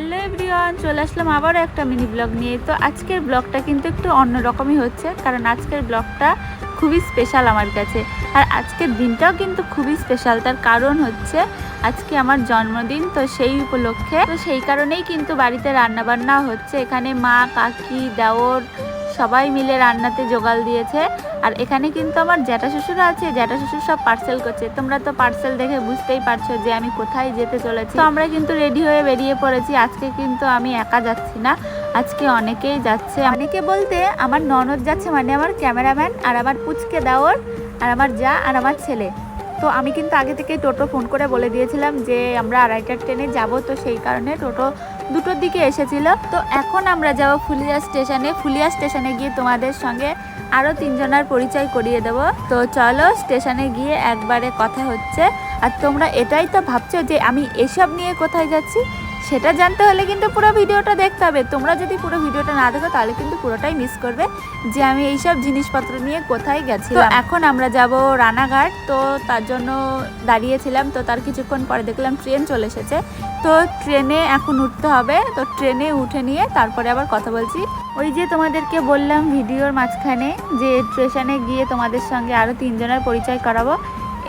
Everyone, চলে আসলাম আবারও একটা মিনি ব্লগ নিয়ে। তো আজকের ব্লগটা কিন্তু একটু অন্যরকমই হচ্ছে, কারণ আজকের ব্লগটা খুবই স্পেশাল আমার কাছে। আর আজকের দিনটাও কিন্তু খুবই স্পেশাল তার কারণ হচ্ছে আজকে আমার জন্মদিন, তো সেই উপলক্ষে, তো সেই কারণেই কিন্তু বাড়িতে রান্না বান্না হচ্ছে। এখানে মা, কাকি, দেওর সবাই মিলে রান্নাতে জোগাল দিয়েছে। আর এখানে কিন্তু আমার জ্যাঠা শ্বশুর আছে, জ্যাঠা শ্বশুর সব পার্সেল করছে। তোমরা তো পার্সেল দেখে বুঝতেই পারছ যে আমি কোথায় যেতে চলেছি। তো আমরা কিন্তু রেডি হয়ে বেরিয়ে পড়েছি। আজকে কিন্তু আমি একা যাচ্ছি না, আজকে অনেকেই যাচ্ছে। অনেকে বলতে আমার ননদ যাচ্ছে মানে আমার ক্যামেরাম্যান আর আমার পুচকে দেওর আর আমার যা আর আমার ছেলে। তো আমি কিন্তু আগে থেকে টোটো ফোন করে বলে দিয়েছিলাম যে আমরা আড়াইটার ট্রেনে যাব, তো সেই কারণে টোটো দুটোর দিকে এসেছিল। তো এখন আমরা যাব ফুলিয়া স্টেশনে। ফুলিয়া স্টেশনে গিয়ে তোমাদের সঙ্গে আরও তিনজনের পরিচয় করিয়ে দেব। তো চলো স্টেশনে গিয়ে একবারে কথা হচ্ছে। আর তোমরা এটাই তো ভাবছ যে আমি এসব নিয়ে কোথায় যাচ্ছি? সেটা জানতে হলে কিন্তু পুরো ভিডিওটা দেখতে হবে। তোমরা যদি পুরো ভিডিওটা না দেখো, তাহলে কিন্তু পুরোটাই মিস করবে যে আমি এইসব জিনিসপত্র নিয়ে কোথায় গেছি তো এখন আমরা যাব রানাঘাট, তো তার জন্য দাঁড়িয়েছিলাম, তো তার কিছুক্ষণ পরে দেখলাম ট্রেন চলে এসেছে। তো ট্রেনে এখন উঠতে হবে, তো ট্রেনে উঠে নিয়ে তারপরে আবার কথা বলছি। ওই যে তোমাদেরকে বললাম, ভিডিওর মাঝখানে যে স্টেশনে গিয়ে তোমাদের সঙ্গে আরও তিনজনের পরিচয় করাবো।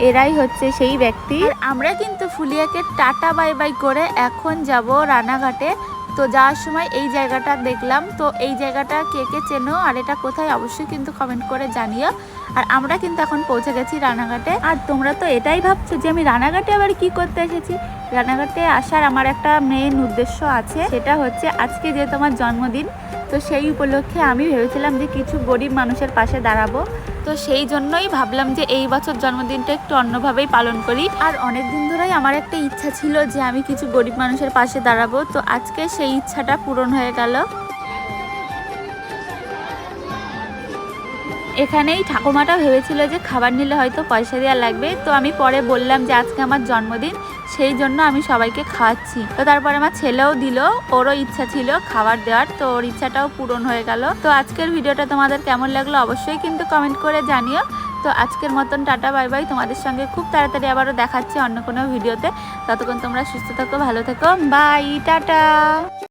এরাই হচ্ছে সেই ব্যক্তি। আমরা কিন্তু ফুলিয়াকে টাটা বাই বাই করে এখন যাব রানাঘাটে। তো যাওয়ার সময় এই জায়গাটা দেখলাম। তো এই জায়গাটা কে কে চেনো আর এটা কোথায় অবশ্যই কিন্তু কমেন্ট করে জানিও। আর আমরা কিন্তু এখন পৌঁছে গেছি রানাঘাটে। আর তোমরা তো এটাই ভাবছ যে আমি রানাঘাটে আবার কি করতে এসেছি? রানাঘাটে আসার আমার একটা মেন উদ্দেশ্য আছে। সেটা হচ্ছে আজকে যে তোমার জন্মদিন তো সেই উপলক্ষে আমি ভেবেছিলাম যে কিছু গরিব মানুষের পাশে দাঁড়াবো। তো সেই জন্যই ভাবলাম যে এই বছর জন্মদিনটা একটু অন্যভাবেই পালন করি। আর অনেক দিন ধরেই আমার একটা ইচ্ছা ছিল যে আমি কিছু গরিব মানুষের পাশে দাঁড়াবো। তো আজকে সেই ইচ্ছাটা পূরণ হয়ে গেল। এখানেই ঠাকুমাটা ভেবেছিল যে খাবার নিলে হয়তো পয়সা দেওয়া লাগবে। তো আমি পরে বললাম যে আজকে আমার জন্মদিন, সেই জন্য আমি সবাইকে খাওয়াচ্ছি। তো তারপরে আমার ছেলেও দিল, ওরও ইচ্ছা ছিল খাবার দেওয়ার, তো ওর ইচ্ছাটাও পূরণ হয়ে গেল। তো আজকের ভিডিওটা তোমাদের কেমন লাগল অবশ্যই কিন্তু কমেন্ট করে জানিও। তো আজকের মতন টাটা, বাই বাই। তোমাদের সঙ্গে খুব তাড়াতাড়ি আবারও দেখাচ্ছি অন্য কোনো ভিডিওতে। ততক্ষণ তোমরা সুস্থ থাকো, ভালো থেকো। Bye, tata.